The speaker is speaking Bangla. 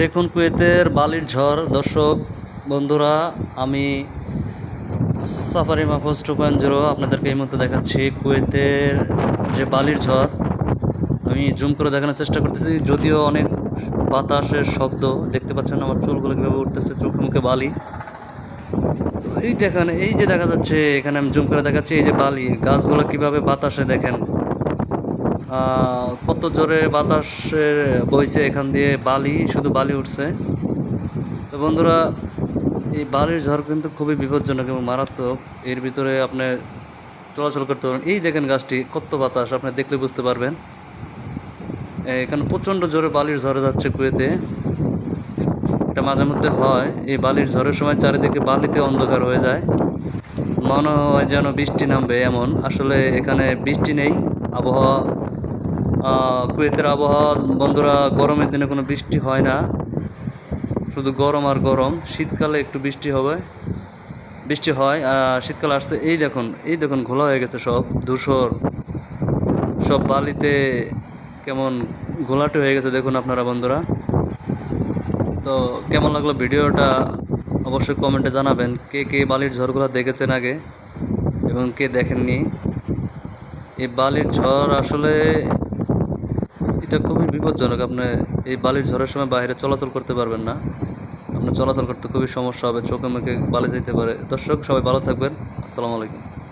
দেখুন কুয়েতের বালির ঝড়। দর্শক, বন্ধুরা, আমি Safari Mahfuz two point zero আপনাদেরকে এই মুহূর্তে দেখাচ্ছি কুয়েতের যে বালির ঝড়। আমি জুম করে দেখানোর চেষ্টা করতেছি, যদিও অনেক বাতাসের শব্দ। দেখতে পাচ্ছেন আমার চুলগুলো কীভাবে উঠতেছে, চোখে মুখে বালি। তো এই দেখেন, এই যে দেখা যাচ্ছে, এখানে আমি জুম করে দেখাচ্ছি, এই যে বালি। গাছগুলো কীভাবে বাতাসে দেখেন। কত জোরে বাতাসে বইছে এখান দিয়ে? বালি, শুধু বালি উঠছে। তো বন্ধুরা, এই বালির ঝড় কিন্তু খুবই বিপজ্জনক এবং মারাত্মক। এর ভিতরে আপনি চলাচল করতে পারবেন। এই দেখেন গাছটি, কত বাতাস, আপনি দেখলে বুঝতে পারবেন। এখানে প্রচণ্ড জোরে বালির ঝড়ে যাচ্ছে কুয়েতে। এটা মাঝে মধ্যে হয়। এই বালির ঝড়ের সময় চারিদিকে বালিতে অন্ধকার হয়ে যায়। মনে হয় যেন বৃষ্টি নামবে এমন। আসলে এখানে বৃষ্টি নেই। আবহাওয়া কুয়েতের আবহাওয়া, বন্ধুরা, গরমের দিনে কোনো বৃষ্টি হয় না। শুধু গরম আর গরম। শীতকালে একটু বৃষ্টি হবে। বৃষ্টি হয় শীতকালে আসছে। এই দেখুন এই দেখুন, ঘোলা হয়ে গেছে সব। ধূসর, সব বালিতে কেমন ঘোলাটে হয়ে গেছে। দেখুন আপনারা, বন্ধুরা। তো কেমন লাগল ভিডিওটা? অবশ্যই কমেন্টে জানাবেন কে কে বালির ঝড়গুলো দেখেছেন আগে এবং কে দেখেননি। এই বালির ঝড় আসলে এটা খুবই বিপজ্জনক। আপনি এই বালির ঝড়ের সময় বাইরে চলাচল করতে পারবেন না। আপনার চলাচল করতে খুবই সমস্যা হবে, চোখে মুখে বালি যেতে পারে। দর্শক, সবাই ভালো থাকবেন। আসসালামু আলাইকুম।